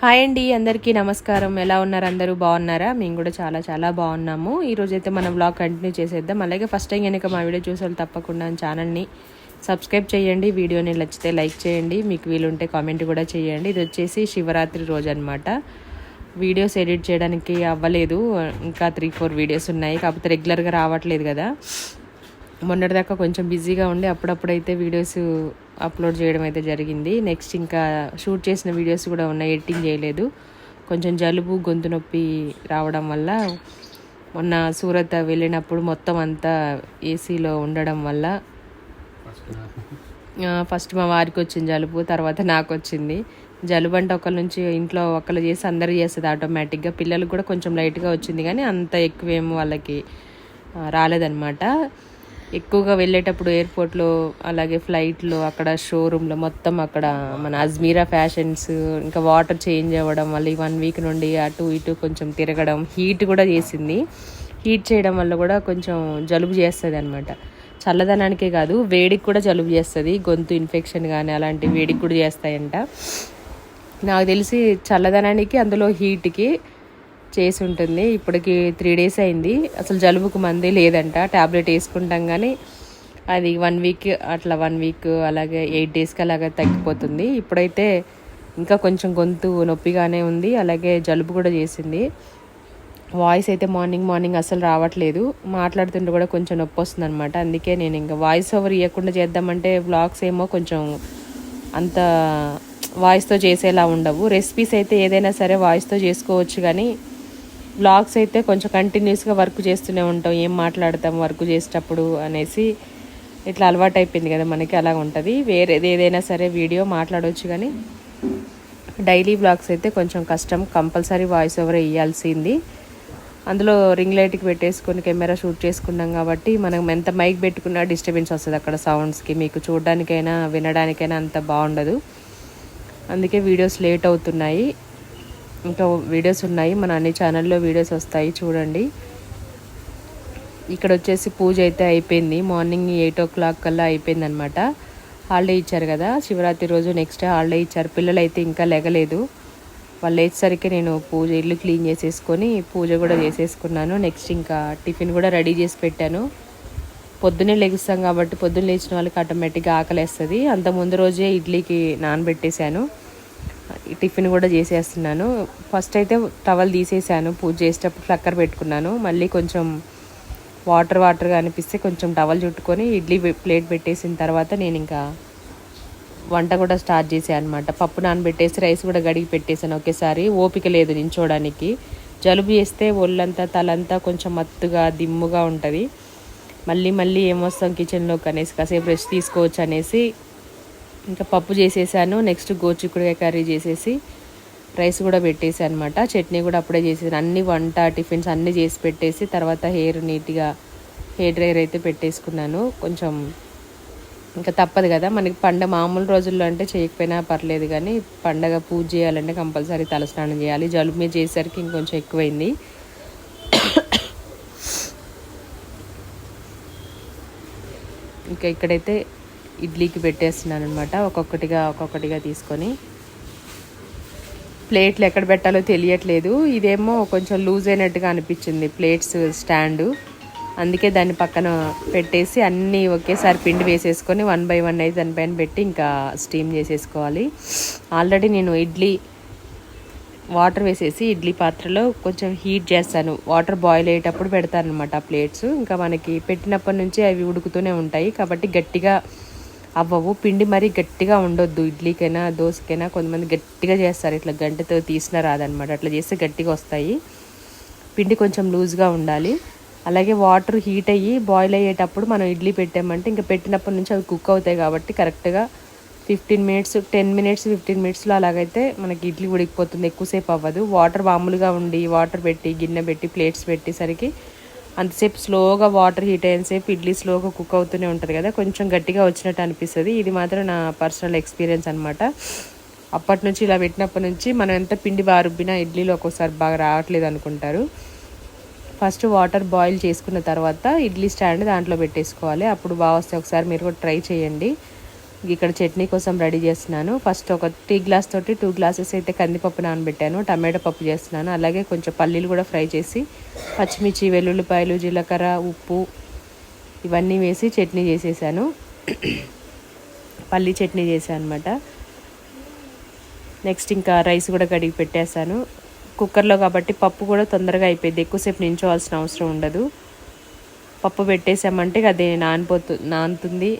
Hi అండి అందరికీ నమస్కారం. ఎలా ఉన్నారు అందరూ? బాగున్నారా? మేము కూడా చాలా చాలా బాగున్నాము. ఈరోజు అయితే మన బ్లాగ్ కంటిన్యూ చేసేద్దాం. అలాగే ఫస్ట్ టైం కనుక మా వీడియో చూసారు తప్పకుండా ఛానల్ని సబ్స్క్రైబ్ చేయండి. వీడియోని నచ్చితే లైక్ చేయండి. మీకు వీలుంటే కామెంట్ కూడా చేయండి. ఇది వచ్చేసి శివరాత్రి రోజు అనమాట వీడియోస్ ఎడిట్ చేయడానికి అవ్వలేదు. ఇంకా త్రీ ఫోర్ వీడియోస్ ఉన్నాయి. కాకపోతే రెగ్యులర్గా రావట్లేదు కదా. మొన్నటిదాకా కొంచెం బిజీగా ఉండి అప్పుడప్పుడైతే వీడియోస్ అప్లోడ్ చేయడం అయితే జరిగింది. నెక్స్ట్ ఇంకా షూట్ చేసిన వీడియోస్ కూడా ఉన్నాయి. ఎడిటింగ్ చేయలేదు. కొంచెం జలుబు గొంతు నొప్పి రావడం వల్ల మొన్న సూరత్ వెళ్ళినప్పుడు మొత్తం అంతా ఏసీలో ఉండడం వల్ల ఫస్ట్ మా వారికి వచ్చింది జలుబు తర్వాత నాకు వచ్చింది. జలుబు అంటే ఒకళ్ళ నుంచి ఇంట్లో ఒకళ్ళు చేసి అందరు చేస్తుంది ఆటోమేటిక్గా పిల్లలకు కూడా కొంచెం లైట్గా వచ్చింది కానీ అంత ఎక్కువేమో వాళ్ళకి రాలేదనమాట రాలేదన్నమాట. ఎక్కువగా వెళ్ళేటప్పుడు ఎయిర్పోర్ట్లో అలాగే ఫ్లైట్లో అక్కడ షోరూంలో మొత్తం అక్కడ మన అజ్మీరా ఫ్యాషన్స్ ఇంకా వాటర్ చేంజ్ అవ్వడం వల్ల ఈ వన్ వీక్ నుండి అటు ఇటు కొంచెం తిరగడం హీట్ కూడా చేసింది. హీట్ చేయడం వల్ల కూడా కొంచెం జలుబు చేస్తుంది అనమాట చల్లదనానికే కాదు వేడికి కూడా జలుబు చేస్తుంది. గొంతు ఇన్ఫెక్షన్ కానీ అలాంటి వేడికి కూడా చేస్తాయంట. నాకు తెలిసి చల్లదనానికి అందులో హీట్కి చేసి ఉంటుంది. ఇప్పటికి త్రీ డేస్ అయింది. అసలు జలుబుకు మందే లేదంట. ట్యాబ్లెట్ వేసుకుంటాం కానీ అది వన్ వీక్ అట్లా వన్ వీక్ అలాగే ఎయిట్ డేస్కి అలాగే తగ్గిపోతుంది. ఇప్పుడైతే ఇంకా కొంచెం గొంతు నొప్పిగానే ఉంది. అలాగే జలుబు కూడా చేసింది. వాయిస్ అయితే మార్నింగ్ మార్నింగ్ అసలు రావట్లేదు. మాట్లాడుతుంటే కూడా కొంచెం నొప్పి వస్తుంది అనమాట అందుకే నేను ఇంకా వాయిస్ ఓవర్ ఇవ్వకుండా చేద్దామంటే బ్లాగ్స్ ఏమో కొంచెం అంత వాయిస్తో చేసేలా ఉండవు. రెసిపీస్ అయితే ఏదైనా సరే వాయిస్తో చేసుకోవచ్చు కానీ బ్లాగ్స్ అయితే కొంచెం కంటిన్యూస్గా వర్క్ చేస్తూనే ఉంటాం. ఏం మాట్లాడతాం వర్క్ చేసేటప్పుడు అనేసి ఇట్లా అలవాటు అయిపోయింది కదా మనకి అలా ఉంటుంది. వేరేది ఏదైనా సరే వీడియో మాట్లాడవచ్చు కానీ డైలీ బ్లాగ్స్ అయితే కొంచెం కష్టం. కంపల్సరీ వాయిస్ ఓవర్ ఇవ్వాల్సింది అందులో రింగ్ లైట్కి పెట్టేసుకొని కెమెరా షూట్ చేసుకున్నాం కాబట్టి మనం ఎంత మైక్ పెట్టుకున్నా డిస్టర్బెన్స్ వస్తుంది అక్కడ సౌండ్స్కి. మీకు చూడడానికైనా వినడానికైనా అంత బాగుండదు. అందుకే వీడియోస్ లేట్ అవుతున్నాయి. ఇంకా వీడియోస్ ఉన్నాయి. మన అన్ని ఛానల్లో వీడియోస్ వస్తాయి. చూడండి. ఇక్కడ వచ్చేసి పూజ అయితే అయిపోయింది. మార్నింగ్ ఎయిట్ ఓ క్లాక్ కల్లా అయిపోయింది అనమాట హాలిడే ఇచ్చారు కదా. శివరాత్రి రోజు నెక్స్ట్ హాలిడే ఇచ్చారు. పిల్లలు అయితే ఇంకా లెగలేదు. వాళ్ళు లేచేసరికి నేను పూజ ఇల్లు క్లీన్ చేసేసుకొని పూజ కూడా చేసేసుకున్నాను. నెక్స్ట్ ఇంకా టిఫిన్ కూడా రెడీ చేసి పెట్టాను. పొద్దున్నే లెగుస్తాం కాబట్టి పొద్దున్న లేచిన వాళ్ళకి ఆటోమేటిక్గా ఆకలేస్తుంది. అంత ముందు రోజే ఇడ్లీకి నానబెట్టేశాను. టిఫిన్ కూడా చేసేస్తున్నాను. ఫస్ట్ అయితే టవల్ తీసేసాను. పూజ చేసేటప్పుడు ఫ్లక్కర్ పెట్టుకున్నాను. మళ్ళీ కొంచెం వాటర్ వాటర్గా అనిపిస్తే కొంచెం టవల్ చుట్టుకొని ఇడ్లీ ప్లేట్ పెట్టేసిన తర్వాత నేను ఇంకా వంట కూడా స్టార్ట్ చేసాను అనమాట పప్పు నానబెట్టేసి రైస్ కూడా గడిగి పెట్టేశాను ఒకేసారి. ఓపిక లేదు నించోడానికి జలుబు చేస్తే ఒళ్ళంతా తలంతా కొంచెం మత్తుగా దిమ్ముగా ఉంటుంది. మళ్ళీ మళ్ళీ ఏమొస్తాం కిచెన్లోకి అనేసి కాసేపు రెస్ట్ తీసుకోవచ్చు అనేసి ఇంకా పప్పు చేసేసాను. నెక్స్ట్ గోచిక్కుడుకాయ కర్రీ చేసేసి రైస్ కూడా పెట్టేసి అనమాట చట్నీ కూడా అప్పుడే చేసేసాను. అన్ని వంట టిఫిన్స్ అన్నీ చేసి పెట్టేసి తర్వాత హెయిర్ నీట్గా హెయిర్ డ్రైయర్ అయితే పెట్టేసుకున్నాను. కొంచెం ఇంకా తప్పదు కదా. మనకి పండగ మామూలు రోజుల్లో అంటే చేయకపోయినా పర్లేదు కానీ పండగ పూజ చేయాలంటే కంపల్సరీ తలస్నానం చేయాలి. జలుబు మీద చేసేసరికి ఇంకొంచెం ఎక్కువైంది. ఇంకా ఇక్కడైతే ఇడ్లీకి పెట్టేస్తున్నాను అనమాట ఒక్కొక్కటిగా ఒక్కొక్కటిగా తీసుకొని. ప్లేట్లు ఎక్కడ పెట్టాలో తెలియట్లేదు. ఇదేమో కొంచెం లూజ్ అయినట్టుగా అనిపించింది ప్లేట్స్ స్టాండు. అందుకే దాన్ని పక్కన పెట్టేసి అన్నీ ఒకేసారి పిండి వేసేసుకొని వన్ బై వన్ అయితే దానిపైన పెట్టి ఇంకా స్టీమ్ చేసేసుకోవాలి. ఆల్రెడీ నేను ఇడ్లీ వాటర్ వేసేసి ఇడ్లీ పాత్రలో కొంచెం హీట్ చేస్తాను. వాటర్ బాయిల్ అయ్యేటప్పుడు పెడతాను అనమాట ఆ ప్లేట్స్. ఇంకా మనకి పెట్టినప్పటి నుంచి అవి ఉడుకుతూనే ఉంటాయి. కాబట్టి గట్టిగా అవ్వవు. పిండి మరీ గట్టిగా ఉండొద్దు. ఇడ్లీకైనా దోశకైనా కొంతమంది గట్టిగా చేస్తారు. ఇట్లా గంటతో తీసినా రాదనమాట అట్లా చేస్తే గట్టిగా వస్తాయి. పిండి కొంచెం లూజ్గా ఉండాలి. అలాగే వాటర్ హీట్ అయ్యి బాయిల్ అయ్యేటప్పుడు మనం ఇడ్లీ పెట్టామంటే ఇంకా పెట్టినప్పటి నుంచి అవి కుక్ అవుతాయి కాబట్టి కరెక్ట్గా fifteen minutes ten minutes fifteen మినిట్స్లో అలాగైతే మనకి ఇడ్లీ ఉడికిపోతుంది. ఎక్కువసేపు అవ్వదు. వాటర్ మామూలుగా ఉండి వాటర్ పెట్టి గిన్నె పెట్టి ప్లేట్స్ పెట్టేసరికి అంతసేపు స్లోగా వాటర్ హీట్ అయ్యేసేపు ఇడ్లీ స్లోగా కుక్ అవుతూనే ఉంటుంది కదా కొంచెం గట్టిగా వచ్చినట్టు అనిపిస్తుంది. ఇది మాత్రం నా పర్సనల్ ఎక్స్పీరియన్స్ అనమాట అప్పటి నుంచి ఇలా పెట్టినప్పటి నుంచి మనం ఎంత పిండి బారుబ్బినా రుబ్బినా ఇడ్లీలో ఒక్కోసారి బాగా రావట్లేదు అనుకుంటారు. ఫస్ట్ వాటర్ బాయిల్ చేసుకున్న తర్వాత ఇడ్లీ స్టాండ్ దాంట్లో పెట్టేసుకోవాలి. అప్పుడు బాగా వస్తే ఒకసారి మీరు కూడా ట్రై చేయండి. ఇక్కడ చట్నీ కోసం రెడీ చేస్తున్నాను. ఫస్ట్ ఒక టీ గ్లాస్ తోటి టూ గ్లాసెస్ అయితే కందిపప్పు నానబెట్టాను. టమాటో పప్పు చేస్తున్నాను. అలాగే కొంచెం పల్లీలు కూడా ఫ్రై చేసి పచ్చిమిర్చి వెల్లుల్లిపాయలు జీలకర్ర ఉప్పు ఇవన్నీ వేసి చట్నీ చేసేసాను. పల్లీ చట్నీ చేశాను అనమాట నెక్స్ట్ ఇంకా రైస్ కూడా కడిగి పెట్టేశాను. కుక్కర్లో కాబట్టి పప్పు కూడా తొందరగా అయిపోయింది. ఎక్కువసేపు నించోవాల్సిన అవసరం ఉండదు. పప్పు పెట్టేసామంటే అది నానిపోతు నానుతుంది.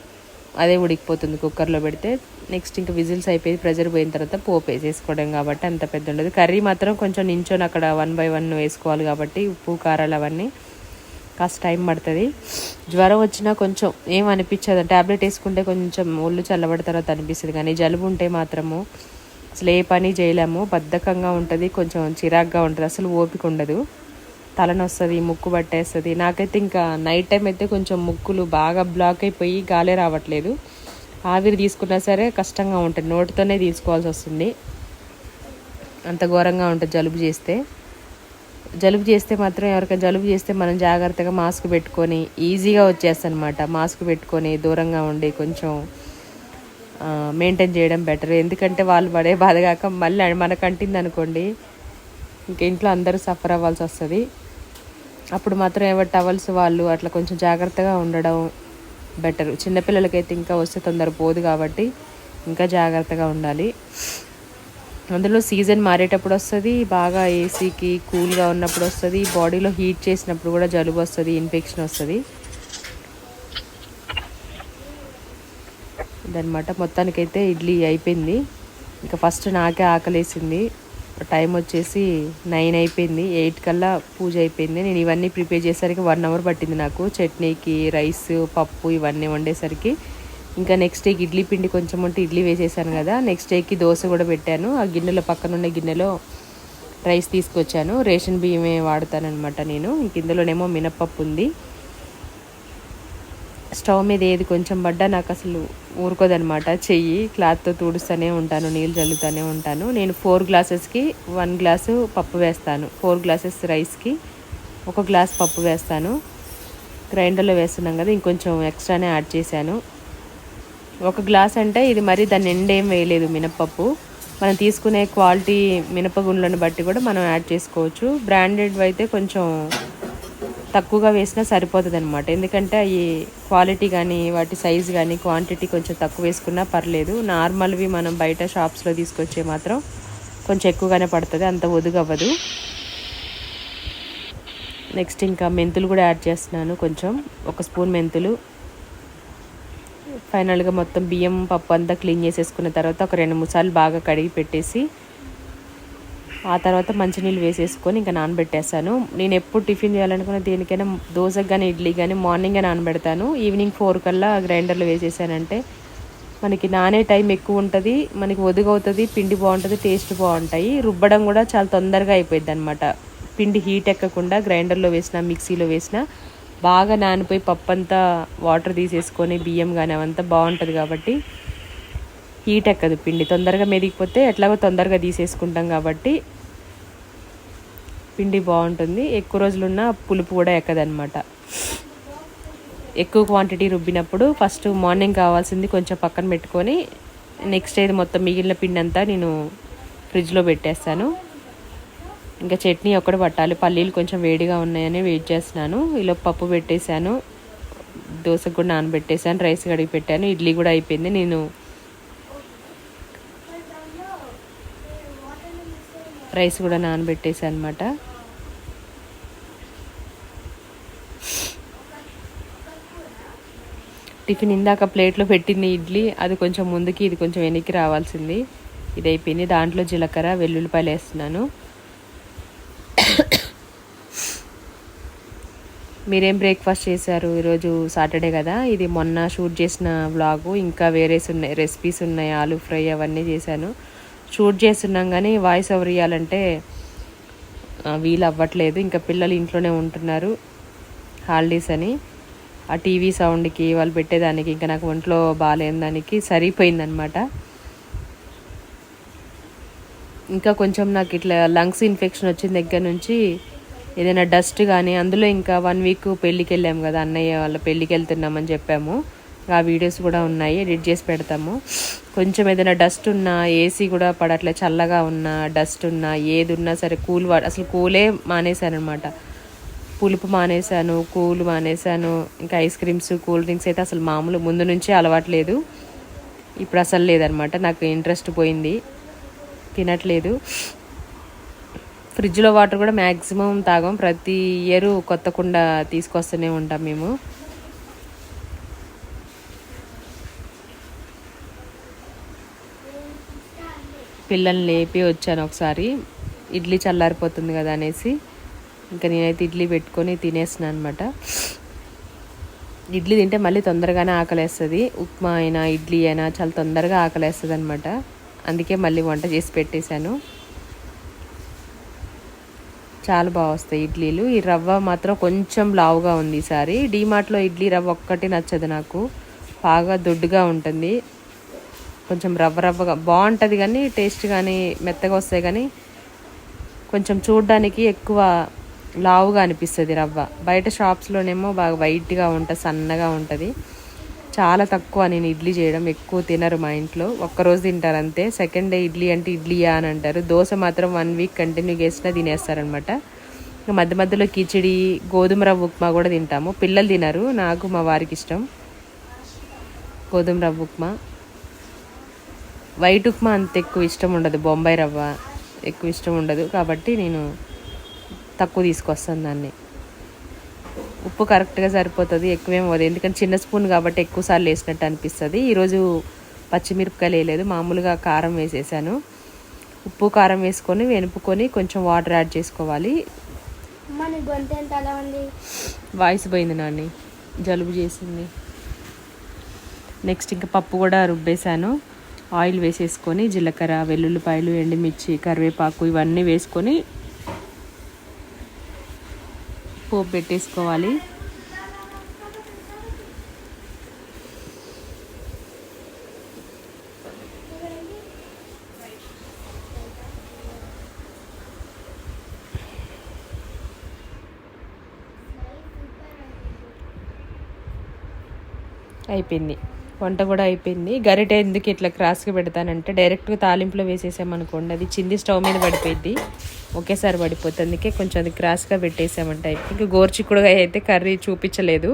అదే ఉడికిపోతుంది కుక్కర్లో పెడితే. నెక్స్ట్ ఇంకా విజిల్స్ అయిపోయి ప్రెజర్ పోయిన తర్వాత పోపు వేసేసుకోవడం కాబట్టి అంత పెద్ద ఉండదు. కర్రీ మాత్రం కొంచెం నించొని అక్కడ వన్ బై వన్ వేసుకోవాలి కాబట్టి ఉప్పు కారాలు అవన్నీ కాస్త టైం పడుతుంది. జ్వరం వచ్చినా కొంచెం ఏం అనిపించదు. ట్యాబ్లెట్ వేసుకుంటే కొంచెం ఒళ్ళు చల్లబడి తర్వాత అనిపిస్తుంది కానీ జలుబు ఉంటే మాత్రము అసలు ఏ పని చేయలేము. బద్ధకంగా ఉంటుంది కొంచెం చిరాగ్గా ఉంటుంది. అసలు ఓపిక ఉండదు. తలనొస్తుంది ముక్కు పట్టేస్తుంది. నాకైతే ఇంకా నైట్ టైం అయితే కొంచెం ముక్కులు బాగా బ్లాక్ అయిపోయి గాలే రావట్లేదు. ఆవిరి తీసుకున్నా సరే కష్టంగా ఉంటుంది. నోటితోనే తీసుకోవాల్సి వస్తుంది. అంత ఘోరంగా ఉంటుంది జలుబు చేస్తే. జలుబు చేస్తే మాత్రం ఎవరికైనా జలుబు చేస్తే మనం జాగ్రత్తగా మాస్క్ పెట్టుకొని ఈజీగా వచ్చేస్తానమాట. మాస్క్ పెట్టుకొని దూరంగా ఉండి కొంచెం మెయింటైన్ చేయడం బెటర్ ఎందుకంటే వాళ్ళు పడే బాధ కాక మళ్ళీ మనకంటింది అనుకోండి ఇంకా ఇంట్లో అందరూ సఫర్ అవ్వాల్సి వస్తుంది. అప్పుడు మాత్రం ఎవరి టవల్స్ వాళ్ళు అట్లా కొంచెం జాగ్రత్తగా ఉండడం బెటర్. చిన్నపిల్లలకైతే ఇంకా వస్తే తొందర పోదు కాబట్టి ఇంకా జాగ్రత్తగా ఉండాలి. అందులో సీజన్ మారేటప్పుడు వస్తుంది బాగా ఏసీకి కూల్గా ఉన్నప్పుడు వస్తుంది బాడీలో హీట్ చేసినప్పుడు కూడా జలుబు వస్తుంది ఇన్ఫెక్షన్ వస్తుంది. ఇదనమాట మొత్తానికైతే ఇడ్లీ అయిపోయింది. ఇంకా ఫస్ట్ నాకే ఆకలేసింది. టైం వచ్చేసి నైన్ అయిపోయింది ఎయిట్ కల్లా పూజ అయిపోయింది. నేను ఇవన్నీ ప్రిపేర్ చేసేసరికి వన్ అవర్ పట్టింది నాకు. చట్నీకి రైస్ పప్పు ఇవన్నీ వండేసరికి. ఇంకా నెక్స్ట్ డేకి ఇడ్లీ పిండి కొంచెం ఉంటే ఇడ్లీ వేసేసాను కదా. నెక్స్ట్ డేకి దోశ కూడా పెట్టాను. ఆ గిన్నెలో పక్కన ఉన్న గిన్నెలో రైస్ తీసుకొచ్చాను. రేషన్ బియ్యమే వాడతానమాట నేను. ఇంక ఇందులోనేమో మినప్పప్పు ఉంది. స్టవ్ మీద ఏది కొంచెం పడ్డా నాకు అసలు ఊరుకోదనమాట చెయ్యి క్లాత్తో తుడుస్తూనే ఉంటాను నీళ్ళు చల్లుతూనే ఉంటాను. నేను ఫోర్ గ్లాసెస్కి వన్ గ్లాసు పప్పు వేస్తాను. ఫోర్ గ్లాసెస్ రైస్కి ఒక గ్లాస్ పప్పు వేస్తాను. గ్రైండర్లో వేస్తున్నాం కదా ఇంకొంచెం ఎక్స్ట్రానే యాడ్ చేశాను. ఒక గ్లాస్ అంటే ఇది మరి దాని ఎండేం వేయలేదు మినపప్పు మనం తీసుకునే క్వాలిటీ మినపగుండ్లను బట్టి కూడా మనం యాడ్ చేసుకోవచ్చు. బ్రాండెడ్ అయితే కొంచెం తక్కువగా వేసినా సరిపోతుంది అనమాట ఎందుకంటే అవి క్వాలిటీ కానీ వాటి సైజ్ కానీ క్వాంటిటీ కొంచెం తక్కువ వేసుకున్నా పర్లేదు. నార్మల్వి మనం బయట షాప్స్లో తీసుకొచ్చే మాత్రం కొంచెం ఎక్కువగానే పడుతుంది. అంత ఒదుగవ్వదు. నెక్స్ట్ ఇంకా మెంతులు కూడా యాడ్ చేస్తున్నాను కొంచెం. ఒక స్పూన్ మెంతులు. ఫైనల్గా మొత్తం బియ్యం పప్పు అంతా క్లీన్ చేసేసుకున్న తర్వాత ఒక రెండు మూడు సార్లు బాగా కడిగి పెట్టేసి ఆ తర్వాత మంచినీళ్ళు వేసేసుకొని ఇంకా నానబెట్టేస్తాను నేను ఎప్పుడు టిఫిన్ చేయాలనుకున్న దేనికైనా దోశకు కానీ ఇడ్లీ కానీ మార్నింగే నానబెడతాను. ఈవినింగ్ ఫోర్ కల్లా గ్రైండర్లో వేసేసానంటే మనకి నానే టైం ఎక్కువ ఉంటుంది మనకి ఒదుగవుతుంది పిండి బాగుంటుంది టేస్ట్ బాగుంటాయి. రుబ్బడం కూడా చాలా తొందరగా అయిపోయింది అనమాట పిండి హీట్ ఎక్కకుండా గ్రైండర్లో వేసిన మిక్సీలో వేసిన బాగా నానిపోయి పప్పు అంతా వాటర్ తీసేసుకొని బియ్యం కానీ అవంతా బాగుంటుంది కాబట్టి హీట్ ఎక్కదు పిండి. తొందరగా మెదిగిపోతే ఎట్లాగో తొందరగా తీసేసుకుంటాం కాబట్టి పిండి బాగుంటుంది. ఎక్కువ రోజులున్న పులుపు కూడా ఎక్కదనమాట ఎక్కువ క్వాంటిటీ రుబ్బినప్పుడు ఫస్ట్ మార్నింగ్ కావాల్సింది కొంచెం పక్కన పెట్టుకొని నెక్స్ట్ డే మొత్తం మిగిలిన పిండి అంతా నేను ఫ్రిడ్జ్లో పెట్టేస్తాను. ఇంకా చట్నీ ఒక్కటి పట్టాలి. పల్లీలు కొంచెం వేడిగా ఉన్నాయని వెయిట్ చేస్తున్నాను. ఇలా పప్పు పెట్టేశాను. దోశకు కూడా నానబెట్టేశాను. రైస్ కడిగి పెట్టాను. ఇడ్లీ కూడా అయిపోయింది. నేను రైస్ కూడా నానబెట్టేసాను అనమాట టిఫిన్ ఇందాక ప్లేట్లో పెట్టింది ఇడ్లీ అది కొంచెం ముందుకి ఇది కొంచెం వెనక్కి రావాల్సింది. ఇది అయిపోయింది. దాంట్లో జీలకర్ర వెల్లుల్లిపాయలు వేస్తున్నాను. మీరేం బ్రేక్ఫాస్ట్ చేశారు ఈరోజు సాటర్డే కదా? ఇది మొన్న షూట్ చేసిన వ్లాగు. ఇంకా వేరే ఉన్నాయి రెసిపీస్ ఉన్నాయి ఆలు ఫ్రై అవన్నీ చేశాను. షూట్ చేస్తున్నాం కానీ వాయిస్ ఓవర్ ఇవ్వాలంటే వీలు అవ్వట్లేదు ఇంకా పిల్లలు ఇంట్లోనే ఉంటున్నారు. హాలిడేస్ అని. ఆ టీవీ సౌండ్కి వాళ్ళు పెట్టేదానికి ఇంకా నాకు ఒంట్లో బాగాలేని దానికి సరిపోయిందనమాట. ఇంకా కొంచెం నాకు ఇట్లా లంగ్స్ ఇన్ఫెక్షన్ వచ్చిన దగ్గర నుంచి ఏదైనా డస్ట్ కానీ అందులో ఇంకా వన్ వీక్ పెళ్ళికి వెళ్ళాము కదా అన్నయ్య వాళ్ళ పెళ్ళికి వెళ్తున్నామని చెప్పాము. ఆ వీడియోస్ కూడా ఉన్నాయి ఎడిట్ చేసి పెడతాము. కొంచెం ఏదైనా డస్ట్ ఉన్నా ఏసీ కూడా పడట్లే చల్లగా ఉన్నా డస్ట్ ఉన్నా ఏది ఉన్నా సరే కూల్ వాటర్ అసలు కూలే మానేశాను అనమాట పులుపు మానేశాను కూల్ మానేశాను ఇంకా ఐస్ క్రీమ్స్ కూల్ డ్రింక్స్ అయితే అసలు మామూలు ముందు నుంచే అలవాట్లేదు ఇప్పుడు అసలు లేదనమాట నాకు ఇంట్రెస్ట్ పోయింది. తినట్లేదు. ఫ్రిడ్జ్లో వాటర్ కూడా మ్యాక్సిమం తాగం. ప్రతి ఇయర్ కొత్త కుండ తీసుకొస్తూనే ఉంటాం మేము. పిల్లల్ని లేపి వచ్చాను ఒకసారి. ఇడ్లీ చల్లారిపోతుంది కదా అనేసి. ఇంకా నేనైతే ఇడ్లీ పెట్టుకొని తినేస్తున్నాను అనమాట ఇడ్లీ తింటే మళ్ళీ తొందరగానే ఆకలేస్తుంది. ఉప్మా అయినా ఇడ్లీ అయినా చాలా తొందరగా ఆకలేస్తుంది అనమాట అందుకే మళ్ళీ వంట చేసి పెట్టేశాను. చాలా బాగా వస్తాయి ఇడ్లీలు. ఈ రవ్వ మాత్రం కొంచెం లావుగా ఉంది ఈసారి. డీమార్ట్లో ఇడ్లీ రవ్వ ఒక్కటి నచ్చదు నాకు. బాగా దొడ్డుగా ఉంటుంది. కొంచెం రవ్వ రవ్వగా బాగుంటుంది కానీ టేస్ట్ కానీ మెత్తగా వస్తాయి కానీ కొంచెం చూడడానికి ఎక్కువ లావుగా అనిపిస్తుంది రవ్వ. బయట షాప్స్లోనేమో బాగా వైట్గా ఉంటుంది సన్నగా ఉంటుంది. చాలా తక్కువ నేను ఇడ్లీ చేయడం ఎక్కువ తినరు మా ఇంట్లో. ఒక్కరోజు తింటారు అంతే. సెకండ్ డే ఇడ్లీ అంటే ఇడ్లీయా అని అంటారు. దోశ మాత్రం వన్ వీక్ కంటిన్యూ చేసినా తినేస్తారనమాట మధ్య మధ్యలో కిచిడి గోధుమ రవ్వ ఉప్మా కూడా తింటాము. పిల్లలు తినరు నాకు మా వారికి ఇష్టం. గోధుమ రవ్వ ఉప్మా. వైట్ ఉప్మా అంత ఎక్కువ ఇష్టం ఉండదు. బొంబాయి రవ్వ ఎక్కువ ఇష్టం ఉండదు. కాబట్టి నేను తక్కువ తీసుకొస్తాను దాన్ని. ఉప్పు కరెక్ట్గా సరిపోతుంది. ఎక్కువేం అవ్వదు ఎందుకంటే చిన్న స్పూన్ కాబట్టి ఎక్కువసార్లు వేసినట్టు అనిపిస్తుంది. ఈరోజు పచ్చిమిరపకాయలు వేయలేదు. మామూలుగా కారం వేసేసాను. ఉప్పు కారం వేసుకొని వెనుపుకొని కొంచెం వాటర్ యాడ్ చేసుకోవాలి. వాయిస్ పోయింది నాన్ని జలుబు చేసింది. నెక్స్ట్ ఇంకా పప్పు కూడా రుబ్బేశాను. ఆయిల్ వేసేసుకొని జీలకర్ర వెల్లుల్లిపాయలు ఎండుమిర్చి కరివేపాకు ఇవన్నీ వేసుకొని పోపు పెట్టేసుకోవాలి. అయిపోయింది. వంట కూడా అయిపోయింది. గరిట ఎందుకు ఇట్లా క్రాస్గా పెడతానంటే డైరెక్ట్గా తాలింపులో వేసేసామనుకోండి అది చింది స్టవ్ మీద పడిపోయింది ఒకేసారి పడిపోతుంది. అందుకే కొంచెం అది క్రాస్గా పెట్టేసామంటే ఇంకా గోర్చిక్కుడుగా అయితే కర్రీ చూపించలేదు.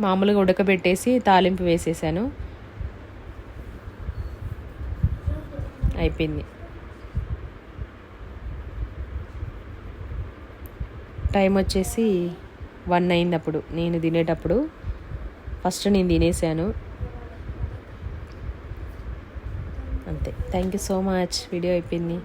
మామూలుగా ఉడకబెట్టేసి తాలింపు వేసేసాను. అయిపోయింది. టైం వచ్చేసి వన్ అయింది అప్పుడు. నేను తినేటప్పుడు. ఫస్ట్ నేను తినేసాను. అంతే. Thank you so much video అయిపోయింది.